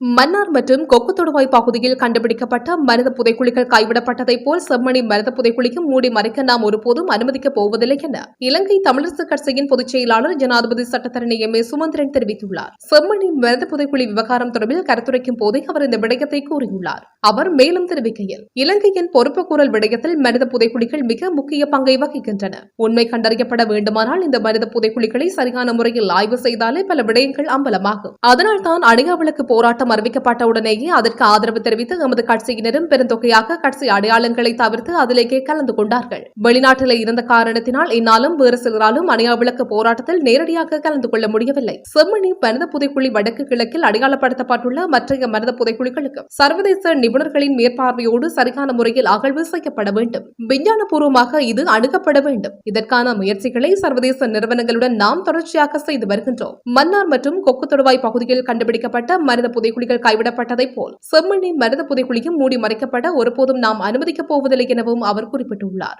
மன்னார் மற்றும் கொக்கு தொடுவாய் பகுதியில் கண்டுபிடிக்கப்பட்ட மனித புதைக்குழிகள் கைவிடப்பட்டதைப் போல் செம்மணி மனித புதைக்குழியும் மூடி மறைக்க நாம் ஒருபோதும் அனுமதிக்கப் போவதில்லை என இலங்கை தமிழரசு கட்சியின் பொதுச் செயலாளர் ஜனாதிபதி சட்டத்தரணி எம் ஏ சுமந்திரன் தெரிவித்துள்ளார். செம்மணி மனித புதைக்குழி விவகாரம் தொடர்பில் கருத்துரைக்கும் போதே அவர் இந்த விடயத்தை கூறியுள்ளார். அவர் மேலும் தெரிவிக்கையில் இலங்கையின் பொறுப்புக்கூறல் விடயத்தில் மனித புதைக்குழிகள் மிக முக்கிய பங்கை வகிக்கின்றன. உண்மை கண்டறியப்பட வேண்டுமானால் இந்த மனித புதைக்குழிகளை சரியான முறையில் ஆய்வு செய்தாலே பல விடயங்கள் அம்பலமாகும். அதனால்தான் அணியாவளுக்கு போராட்டம் அறிவிக்கப்பட்ட உடனேயே அதற்கு ஆதரவு தெரிவித்து எமது கட்சியினரும் பெருந்தொகையாக கட்சி அடையாளங்களை தவிர்த்து அதிலேயே கலந்து கொண்டார்கள். வெளிநாட்டில் இருந்த காரணத்தினால் இந்நாளும் வேறு சிலராலும் அணியாவிளக்கு போராட்டத்தில் நேரடியாக கலந்து கொள்ள முடியவில்லை. செம்மணி மனித புதைக்குழி வடக்கு கிழக்கில் அடையாளப்படுத்தப்பட்டுள்ள மற்றைய மனித புதைக்குழிகளுக்கு சர்வதேச நிபுணர்களின் மேற்பார்வையோடு சரியான முறையில் அகழ்வு செய்யப்பட வேண்டும். விஞ்ஞானபூர்வமாக இது அணுகப்பட வேண்டும். இதற்கான முயற்சிகளை சர்வதேச நிறுவனங்களுடன் நாம் தொடர்ச்சியாக செய்து வருகின்றோம். மன்னார் மற்றும் கொக்கு தொடுவாய் பகுதியில் கண்டுபிடிக்கப்பட்ட மனித புதைக்குழிகள் கைவிடப்பட்டதைப் போல் செம்மண்ணின் மனித புதைக்குழியும் மூடி மறைக்கப்பட ஒருபோதும் நாம் அனுமதிக்கப் போவதில்லை எனவும் அவர் குறிப்பிட்டுள்ளார்.